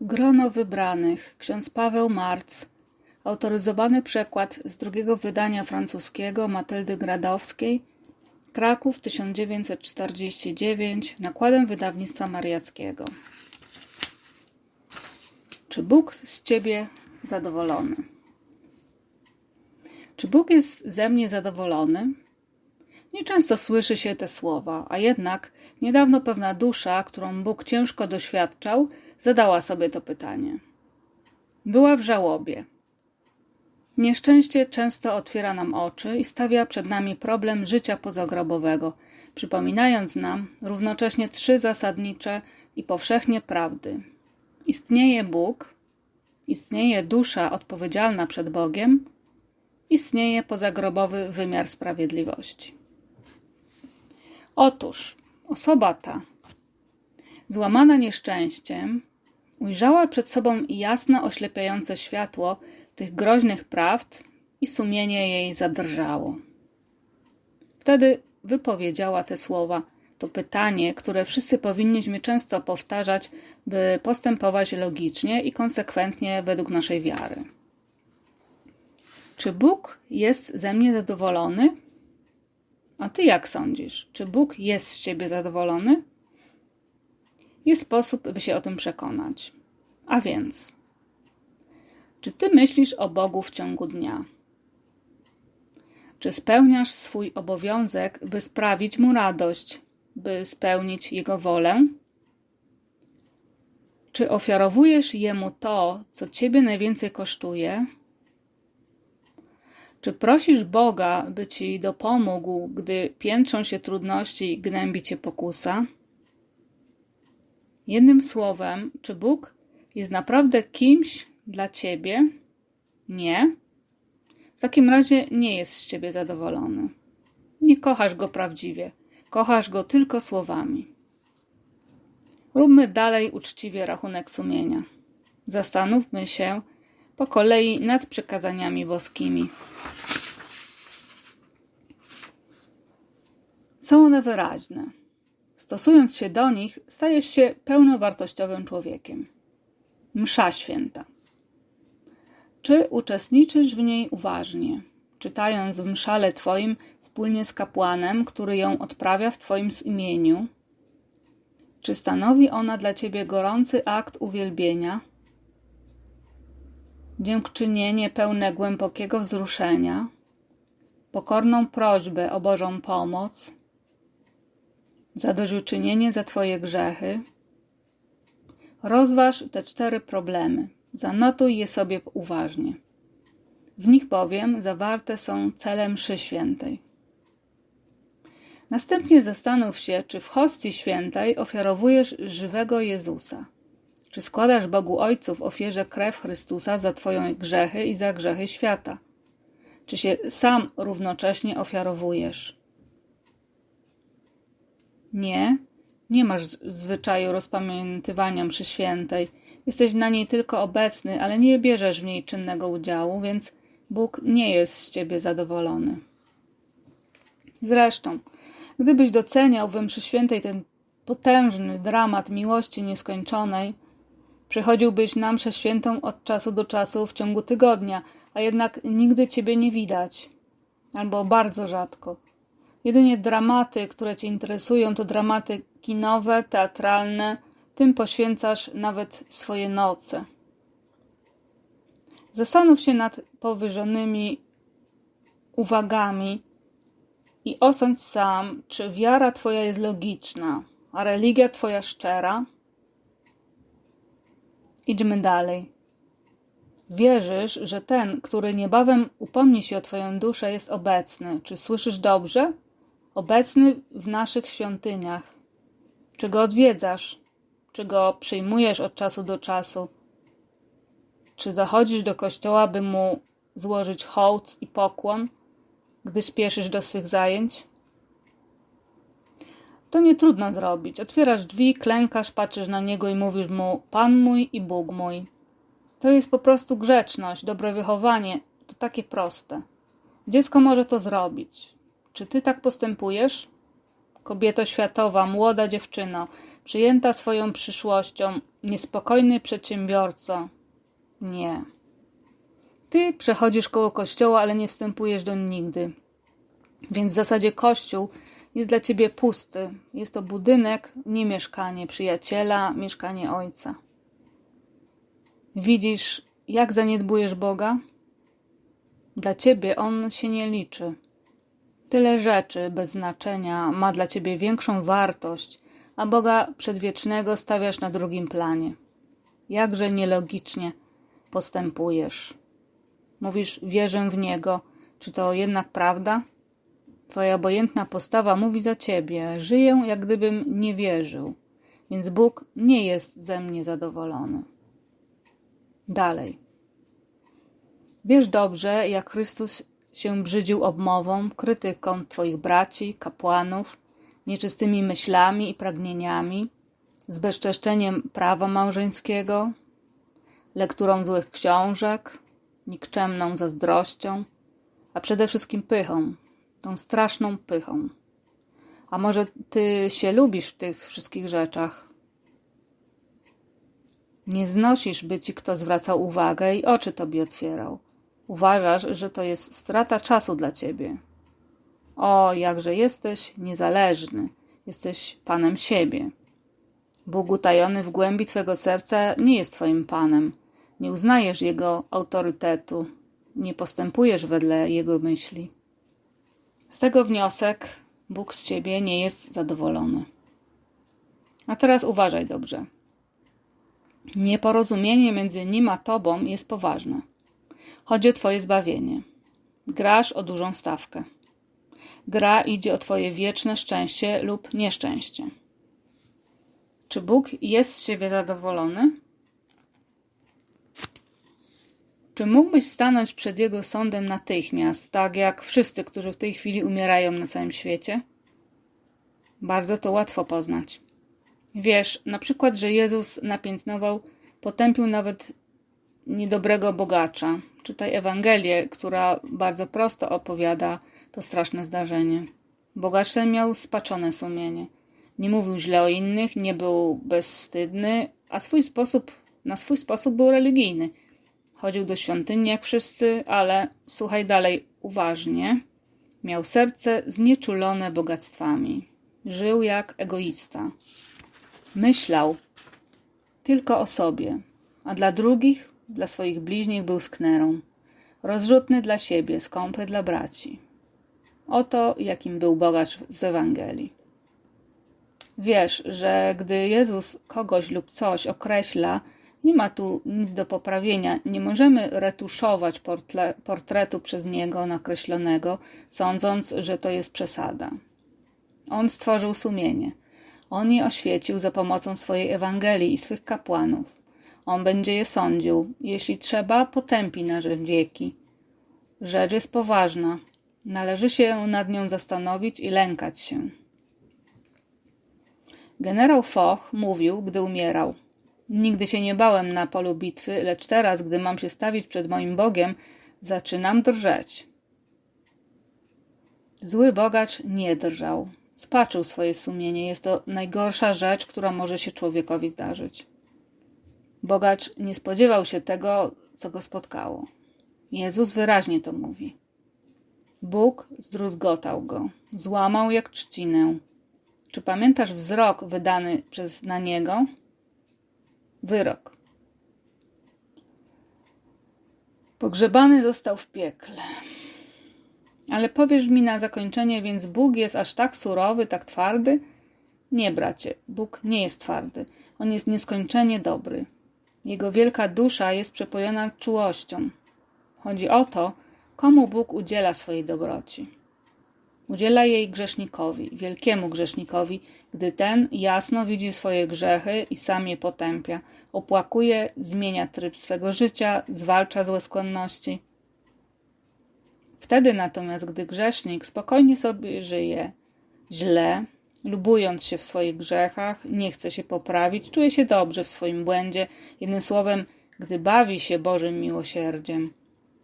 Grono wybranych. Ksiądz Paweł Marc. Autoryzowany przekład z drugiego wydania francuskiego Matyldy Gradowskiej. Kraków 1949. Nakładem wydawnictwa Mariackiego. Czy Bóg z ciebie zadowolony? Czy Bóg jest ze mnie zadowolony? Nieczęsto słyszy się te słowa, a jednak niedawno pewna dusza, którą Bóg ciężko doświadczał, zadała sobie to pytanie. Była w żałobie. Nieszczęście często otwiera nam oczy i stawia przed nami problem życia pozagrobowego, przypominając nam równocześnie trzy zasadnicze i powszechnie prawdy. Istnieje Bóg, istnieje dusza odpowiedzialna przed Bogiem, istnieje pozagrobowy wymiar sprawiedliwości. Otóż osoba ta, złamana nieszczęściem, ujrzała przed sobą jasno oślepiające światło tych groźnych prawd i sumienie jej zadrżało. Wtedy wypowiedziała te słowa, to pytanie, które wszyscy powinniśmy często powtarzać, by postępować logicznie i konsekwentnie według naszej wiary. Czy Bóg jest ze mnie zadowolony? A ty jak sądzisz? Czy Bóg jest z ciebie zadowolony? Jest sposób, by się o tym przekonać. A więc, czy ty myślisz o Bogu w ciągu dnia? Czy spełniasz swój obowiązek, by sprawić mu radość, by spełnić jego wolę? Czy ofiarowujesz jemu to, co ciebie najwięcej kosztuje? Czy prosisz Boga, by ci dopomógł, gdy piętrzą się trudności i gnębi cię pokusa? Jednym słowem, czy Bóg jest naprawdę kimś dla ciebie? Nie? W takim razie nie jest z ciebie zadowolony. Nie kochasz go prawdziwie, kochasz go tylko słowami. Róbmy dalej uczciwie rachunek sumienia. Zastanówmy się po kolei nad przykazaniami boskimi. Są one wyraźne. Stosując się do nich, stajesz się pełnowartościowym człowiekiem. Msza święta. Czy uczestniczysz w niej uważnie, czytając w mszale Twoim wspólnie z kapłanem, który ją odprawia w Twoim imieniu? Czy stanowi ona dla Ciebie gorący akt uwielbienia? Dziękczynienie pełne głębokiego wzruszenia, pokorną prośbę o Bożą pomoc, zadośćuczynienie za Twoje grzechy. Rozważ te cztery problemy, zanotuj je sobie uważnie. W nich bowiem zawarte są cele mszy świętej. Następnie zastanów się, czy w hostii świętej ofiarowujesz żywego Jezusa. Czy składasz Bogu Ojcu w ofierze krew Chrystusa za Twoje grzechy i za grzechy świata? Czy się sam równocześnie ofiarowujesz? Nie, nie masz zwyczaju rozpamiętywania mszy świętej. Jesteś na niej tylko obecny, ale nie bierzesz w niej czynnego udziału, więc Bóg nie jest z ciebie zadowolony. Zresztą, gdybyś doceniał we mszy świętej ten potężny dramat miłości nieskończonej, przychodziłbyś na mszę świętą od czasu do czasu w ciągu tygodnia, a jednak nigdy ciebie nie widać, albo bardzo rzadko. Jedynie dramaty, które Cię interesują, to dramaty kinowe, teatralne. Tym poświęcasz nawet swoje noce. Zastanów się nad powyżonymi uwagami i osądź sam, czy wiara Twoja jest logiczna, a religia Twoja szczera. Idźmy dalej. Wierzysz, że ten, który niebawem upomni się o Twoją duszę, jest obecny. Czy słyszysz dobrze? Obecny w naszych świątyniach. Czy go odwiedzasz? Czy go przyjmujesz od czasu do czasu? Czy zachodzisz do kościoła, by mu złożyć hołd i pokłon, gdy spieszysz do swych zajęć? To nie trudno zrobić. Otwierasz drzwi, klękasz, patrzysz na niego i mówisz mu: Pan mój i Bóg mój. To jest po prostu grzeczność, dobre wychowanie. To takie proste. Dziecko może to zrobić. Czy ty tak postępujesz? Kobieto światowa, młoda dziewczyno, przyjęta swoją przyszłością, niespokojny przedsiębiorco. Nie. Ty przechodzisz koło kościoła, ale nie wstępujesz do nigdy. Więc w zasadzie kościół jest dla ciebie pusty. Jest to budynek, nie mieszkanie przyjaciela, mieszkanie ojca. Widzisz, jak zaniedbujesz Boga? Dla ciebie on się nie liczy. Tyle rzeczy bez znaczenia ma dla ciebie większą wartość, a Boga przedwiecznego stawiasz na drugim planie. Jakże nielogicznie postępujesz. Mówisz, wierzę w Niego. Czy to jednak prawda? Twoja obojętna postawa mówi za ciebie. Żyję, jak gdybym nie wierzył, więc Bóg nie jest ze mnie zadowolony. Dalej. Wiesz dobrze, jak Chrystus się brzydził obmową, krytyką Twoich braci, kapłanów, nieczystymi myślami i pragnieniami, zbezczeszczeniem prawa małżeńskiego, lekturą złych książek, nikczemną zazdrością, a przede wszystkim pychą, tą straszną pychą. A może ty się lubisz w tych wszystkich rzeczach? Nie znosisz, by ci kto zwracał uwagę i oczy tobie otwierał. Uważasz, że to jest strata czasu dla ciebie. O, jakże jesteś niezależny, jesteś panem siebie. Bóg utajony w głębi twego serca nie jest twoim panem. Nie uznajesz jego autorytetu, nie postępujesz wedle jego myśli. Z tego wniosek Bóg z ciebie nie jest zadowolony. A teraz uważaj dobrze. Nieporozumienie między nim a tobą jest poważne. Chodzi o twoje zbawienie. Grasz o dużą stawkę. Gra idzie o twoje wieczne szczęście lub nieszczęście. Czy Bóg jest z siebie zadowolony? Czy mógłbyś stanąć przed Jego sądem natychmiast, tak jak wszyscy, którzy w tej chwili umierają na całym świecie? Bardzo to łatwo poznać. Wiesz, na przykład, że Jezus napiętnował, potępił nawet niedobrego bogacza. Czytaj Ewangelię, która bardzo prosto opowiada to straszne zdarzenie. Bogacz ten miał spaczone sumienie. Nie mówił źle o innych, nie był bezwstydny, a swój sposób, na swój sposób był religijny. Chodził do świątyni jak wszyscy, ale słuchaj dalej uważnie. Miał serce znieczulone bogactwami. Żył jak egoista. Myślał tylko o sobie, a dla drugich, dla swoich bliźnich był sknerą. Rozrzutny dla siebie, skąpy dla braci. Oto jakim był bogacz z Ewangelii. Wiesz, że gdy Jezus kogoś lub coś określa, nie ma tu nic do poprawienia. Nie możemy retuszować portle, portretu przez niego nakreślonego, sądząc, że to jest przesada. On stworzył sumienie. On je oświecił za pomocą swojej Ewangelii i swych kapłanów. On będzie je sądził. Jeśli trzeba, potępi na wieki. Rzecz jest poważna. Należy się nad nią zastanowić i lękać się. Generał Foch mówił, gdy umierał. Nigdy się nie bałem na polu bitwy, lecz teraz, gdy mam się stawić przed moim Bogiem, zaczynam drżeć. Zły bogacz nie drżał. Spaczył swoje sumienie. Jest to najgorsza rzecz, która może się człowiekowi zdarzyć. Bogacz nie spodziewał się tego, co go spotkało. Jezus wyraźnie to mówi. Bóg zdruzgotał go, złamał jak trzcinę. Czy pamiętasz wzrok wydany przez na niego? Wyrok. Pogrzebany został w piekle. Ale powiesz mi na zakończenie, więc Bóg jest aż tak surowy, tak twardy? Nie, bracie, Bóg nie jest twardy. On jest nieskończenie dobry. Jego wielka dusza jest przepojona czułością. Chodzi o to, komu Bóg udziela swojej dobroci. Udziela jej grzesznikowi, wielkiemu grzesznikowi, gdy ten jasno widzi swoje grzechy i sam je potępia, opłakuje, zmienia tryb swego życia, zwalcza złe skłonności. Wtedy natomiast, gdy grzesznik spokojnie sobie żyje, źle, lubując się w swoich grzechach, nie chce się poprawić, czuje się dobrze w swoim błędzie, jednym słowem, gdy bawi się Bożym miłosierdziem,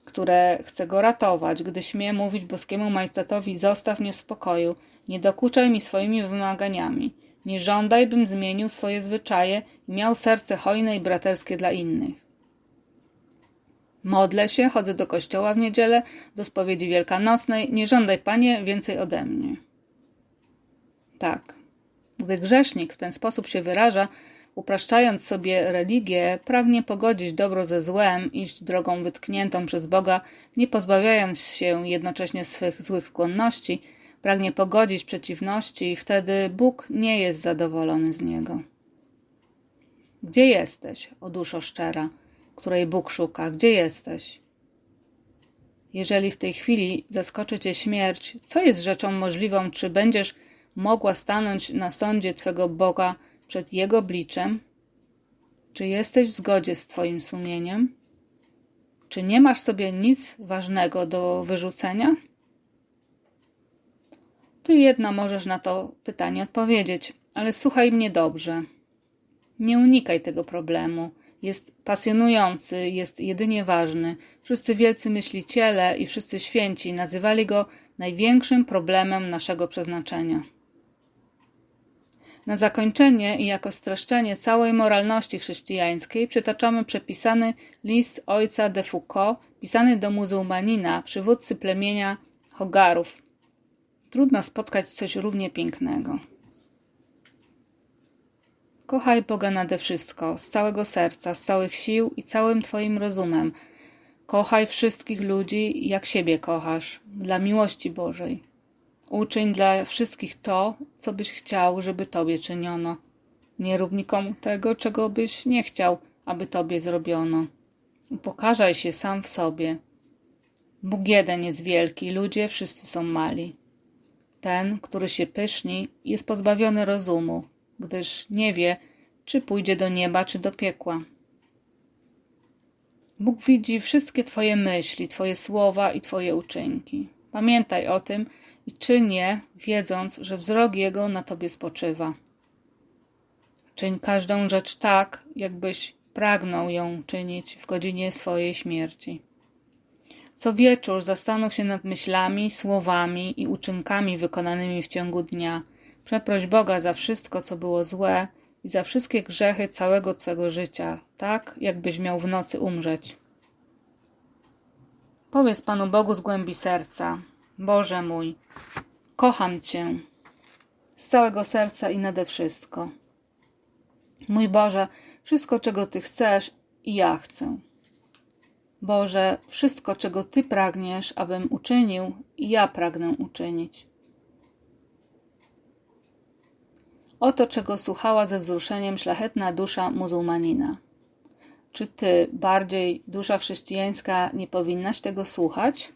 które chce go ratować, gdy śmie mówić boskiemu majestatowi: Zostaw mnie w spokoju, nie dokuczaj mi swoimi wymaganiami. Nie żądaj, bym zmienił swoje zwyczaje i miał serce hojne i braterskie dla innych. Modlę się, chodzę do kościoła w niedzielę, do spowiedzi wielkanocnej. Nie żądaj, panie, więcej ode mnie. Tak. Gdy grzesznik w ten sposób się wyraża, upraszczając sobie religię, pragnie pogodzić dobro ze złem, iść drogą wytkniętą przez Boga, nie pozbawiając się jednocześnie swych złych skłonności, pragnie pogodzić przeciwności i wtedy Bóg nie jest zadowolony z niego. Gdzie jesteś, o duszo szczera, której Bóg szuka? Gdzie jesteś? Jeżeli w tej chwili zaskoczy cię śmierć, co jest rzeczą możliwą, czy będziesz mogła stanąć na sądzie Twego Boga przed Jego obliczem? Czy jesteś w zgodzie z Twoim sumieniem? Czy nie masz sobie nic ważnego do wyrzucenia? Ty jedna możesz na to pytanie odpowiedzieć, ale słuchaj mnie dobrze. Nie unikaj tego problemu. Jest pasjonujący, jest jedynie ważny. Wszyscy wielcy myśliciele i wszyscy święci nazywali go największym problemem naszego przeznaczenia. Na zakończenie i jako streszczenie całej moralności chrześcijańskiej przytaczamy przepisany list ojca de Foucault, pisany do muzułmanina, przywódcy plemienia Hogarów. Trudno spotkać coś równie pięknego. Kochaj Boga nade wszystko, z całego serca, z całych sił i całym Twoim rozumem. Kochaj wszystkich ludzi, jak siebie kochasz, dla miłości Bożej. Uczyń dla wszystkich to, co byś chciał, żeby Tobie czyniono. Nie rób nikomu tego, czego byś nie chciał, aby Tobie zrobiono. Upokarzaj się sam w sobie. Bóg jeden jest wielki, ludzie wszyscy są mali. Ten, który się pyszni, jest pozbawiony rozumu, gdyż nie wie, czy pójdzie do nieba, czy do piekła. Bóg widzi wszystkie Twoje myśli, Twoje słowa i Twoje uczynki. Pamiętaj o tym i czyń je, wiedząc, że wzrok Jego na Tobie spoczywa. Czyń każdą rzecz tak, jakbyś pragnął ją czynić w godzinie swojej śmierci. Co wieczór zastanów się nad myślami, słowami i uczynkami wykonanymi w ciągu dnia. Przeproś Boga za wszystko, co było złe i za wszystkie grzechy całego Twego życia, tak jakbyś miał w nocy umrzeć. Powiedz Panu Bogu z głębi serca: Boże mój, kocham Cię z całego serca i nade wszystko. Mój Boże, wszystko, czego Ty chcesz, i ja chcę. Boże, wszystko, czego Ty pragniesz, abym uczynił, i ja pragnę uczynić. Oto, czego słuchała ze wzruszeniem szlachetna dusza muzułmanina. Czy Ty, bardziej dusza chrześcijańska, nie powinnaś tego słuchać?